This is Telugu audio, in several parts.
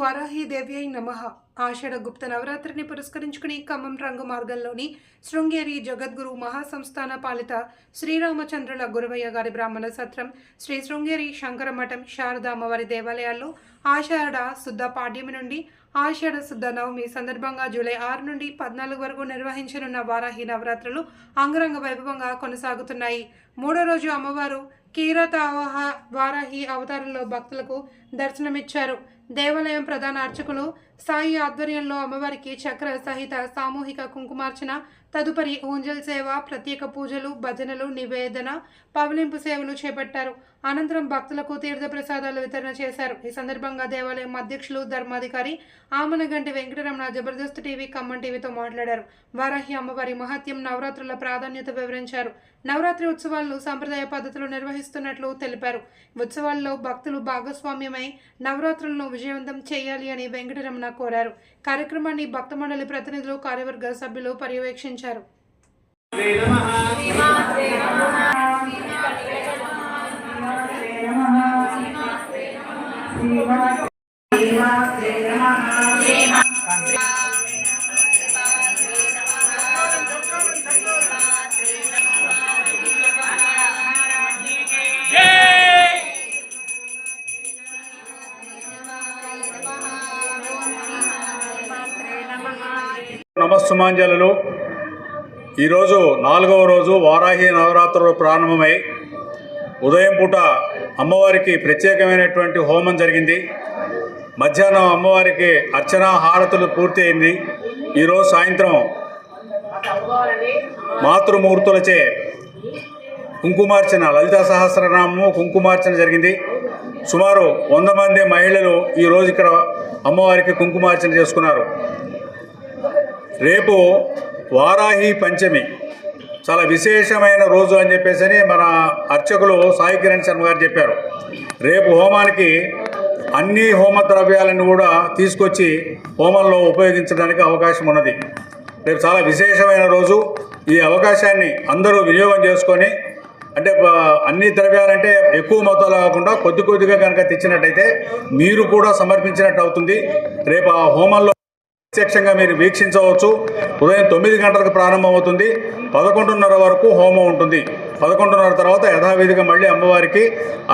వారాహి అయి నమ. ఆషాఢ గుప్త నవరాత్రిని పురస్కరించుకుని ఖమ్మం రంగు మార్గంలోని శృంగేరి జగద్గురు మహాసంస్థాన పాలిత శ్రీరామచంద్రుల గురవయ్య గారి బ్రాహ్మణ సత్రం శ్రీ శృంగేరి శంకర మఠం దేవాలయాల్లో ఆషాఢ శుద్ధ పాడ్యమి నుండి ఆషాఢ శుద్ధ నవమి సందర్భంగా జూలై ఆరు నుండి పద్నాలుగు వరకు నిర్వహించనున్న వారాహి నవరాత్రులు అంగరంగ వైభవంగా కొనసాగుతున్నాయి. మూడో రోజు అమ్మవారు కీరత వారాహి అవతారంలో భక్తులకు దర్శనమిచ్చారు. దేవాలయం ప్రధాన అర్చకులు సాయి ఆధ్వర్యంలో అమ్మవారికి చక్ర సహిత సామూహిక కుంకుమార్చన తదుపరి ఊంజల్ సేవ ప్రత్యేక పూజలు భజనలు నివేదన పవలింపు సేవలు చేపట్టారు. అనంతరం భక్తులకు తీర్థ ప్రసాదాలు వితరణ చేశారు. ఈ సందర్భంగా దేవాలయం అధ్యక్షులు ధర్మాధికారి ఆమనగంటి వెంకటరమణ జబర్దస్త్ టీవీ ఖమ్మం టీవీతో మాట్లాడారు. వారాహి అమ్మవారి మహత్యం నవరాత్రుల ప్రాధాన్యత వివరించారు. నవరాత్రి ఉత్సవాలను సాంప్రదాయ పద్ధతిలో నిర్వహిస్తున్నట్లు తెలిపారు. ఉత్సవాల్లో భక్తులు భాగస్వామ్యమై నవరాత్రులను విజయవంతం చేయాలి అని వెంకటరమణ కోరారు. కార్యక్రమాన్ని భక్త మండలి ప్రతినిధులు కార్యవర్గ సభ్యులు పర్యవేక్షించారు. నమస్సుమాంజలు ఈరోజు నాలుగవ రోజు వారాహి నవరాత్రులు ప్రారంభమై ఉదయం పూట అమ్మవారికి ప్రత్యేకమైనటువంటి హోమం జరిగింది. మధ్యాహ్నం అమ్మవారికి అర్చన హారతులు పూర్తి అయింది. ఈరోజు సాయంత్రం మాతృమూర్తులచే కుంకుమార్చన లలిత సహస్రనామము కుంకుమార్చన జరిగింది. సుమారు వంద మంది మహిళలు ఈరోజు ఇక్కడ అమ్మవారికి కుంకుమార్చన చేసుకున్నారు. రేపు వారాహి పంచమి. చాలా విశేషమైన రోజు అని చెప్పేసి అని మన అర్చకులు సాయి కిరణ్ శర్మ గారు చెప్పారు. రేపు హోమానికి అన్ని హోమ ద్రవ్యాలను కూడా తీసుకొచ్చి హోమంలో ఉపయోగించడానికి అవకాశం ఉన్నది. రేపు చాలా విశేషమైన రోజు. ఈ అవకాశాన్ని అందరూ వినియోగం చేసుకొని అంటే అన్ని ద్రవ్యాలంటే ఎక్కువ మొత్తాలు కాకుండా కొద్ది కొద్దిగా కనుక తెచ్చినట్టయితే మీరు కూడా సమర్పించినట్టు అవుతుంది. రేపు ఆ హోమంలో ప్రత్యక్షంగా మీరు వీక్షించవచ్చు. ఉదయం తొమ్మిది గంటలకు ప్రారంభమవుతుంది. పదకొండున్నర వరకు హోమం ఉంటుంది. పదకొండున్నర తర్వాత యథావిధిగా మళ్ళీ అమ్మవారికి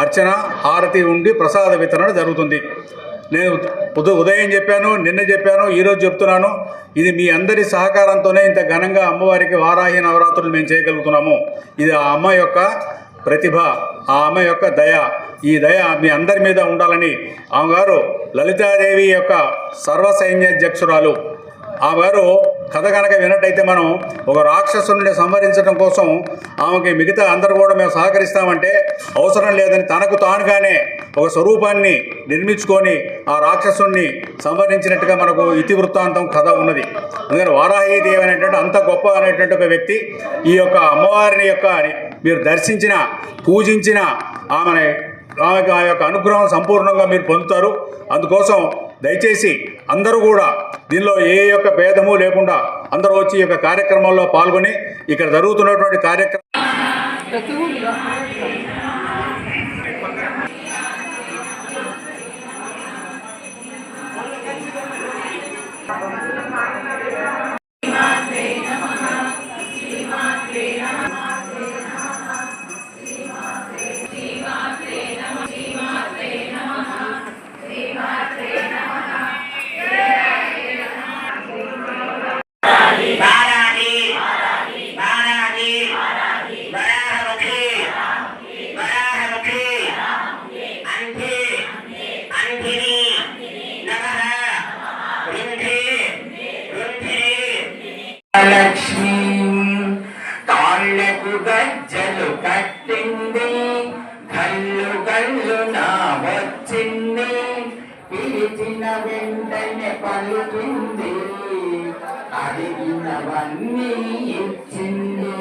అర్చన హారతి ఉండి ప్రసాద వితరణ జరుగుతుంది. నేను ఉదయం చెప్పాను నిన్న చెప్పాను ఈరోజు చెప్తున్నాను. ఇది మీ అందరి సహకారంతోనే ఇంత ఘనంగా అమ్మవారికి వారాహి నవరాత్రులు మేము చేయగలుగుతున్నాము. ఇది ఆ అమ్మ యొక్క ప్రతిభ ఆ అమ్మ యొక్క దయ ఈ దయ మీ అందరి మీద ఉండాలని ఆమె గారు లలితాదేవి యొక్క సర్వసైన్యాధ్యక్షురాలు ఆమె గారు కథ కనుక విన్నట్టయితే మనం ఒక రాక్షసుని సంహరించడం కోసం ఆమెకి మిగతా అందరూ కూడా మేము సహకరిస్తామంటే అవసరం లేదని తనకు తానుగానే ఒక స్వరూపాన్ని నిర్మించుకొని ఆ రాక్షసుని సంహరించినట్టుగా మనకు ఇతివృత్తాంతం కథ ఉన్నది. అందుకని వారాహీదేవి అనేటువంటి అంత గొప్ప అనేటువంటి ఒక వ్యక్తి ఈ యొక్క అమ్మవారిని యొక్క మీరు దర్శించిన పూజించిన ఆమె ఆ యొక్క అనుగ్రహం సంపూర్ణంగా మీరు పొందుతారు. అందుకోసం దయచేసి అందరూ కూడా దీనిలో ఏ యొక్క భేదము లేకుండా అందరూ వచ్చి ఈ యొక్క కార్యక్రమాల్లో పాల్గొని ఇక్కడ జరుగుతున్నటువంటి కార్యక్రమం లక్ష్మీ కాళ్ళకు గజ్జలు కట్టింది. కళ్ళు కళ్ళు నా వచ్చింది పిలిచిన వెంటనే పలుకింది. అడిగినవన్నీ ఇచ్చింది.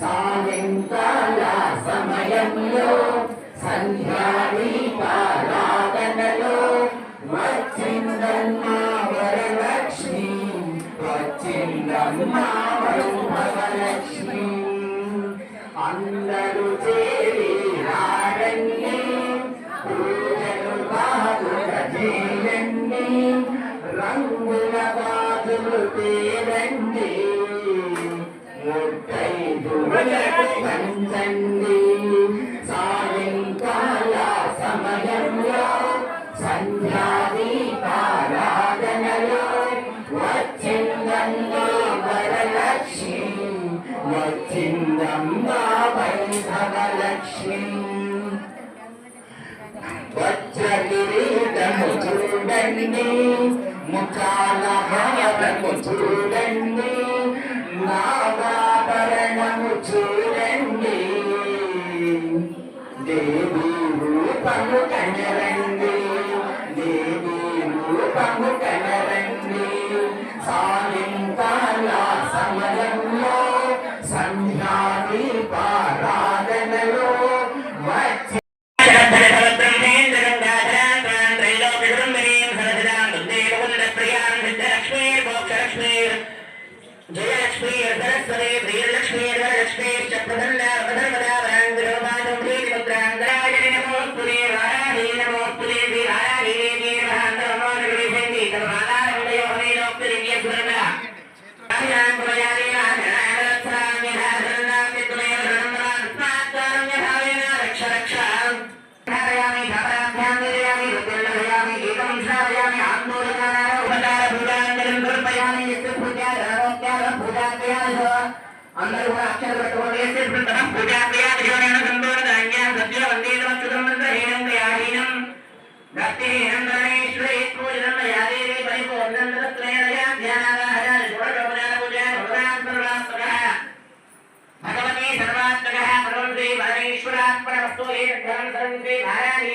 సా వచ్చిందమ్మా వరలక్ష్మి అందరూ చేరి రారండి పూజలు చేయండి రంగుల తేరండి పంచండి వైభవలక్ష్మి వజ్రకిరీటము చూడండి ముఖాల హారము చూడండి నాగాభరణము చూడండి. దేవి రూపము కనరండి. పూజా క్రియాదిశో అందరూ కూడా అక్షర పెట్టుకోండి. యస్య స్మృతం పూజా క్రియాదిశో నేను సంతోష పూజనం యాదేవి పరిపూర్ణంతరత్రయా భగవాన్ సర్వం శ్రీ నారాయణీ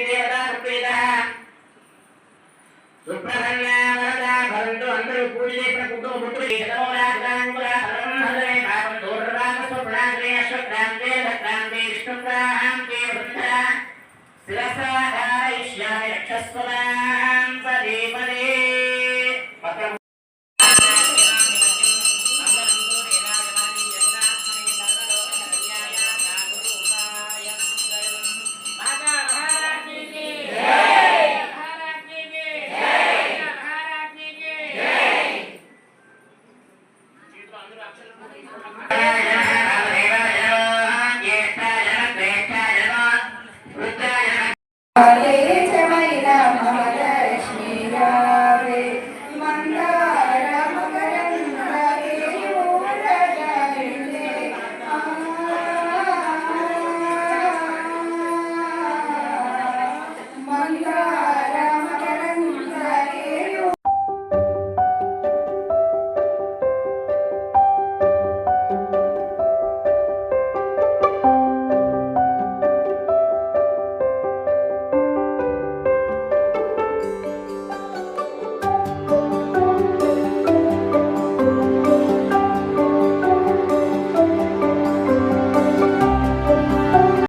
స్వప్నాగ్రే అశ్వక్రాంతే భక్రాంతే విష్ణుప్రాహాంతే వృద్ధ శిరసాధారయిష్యామి రక్షస్వదా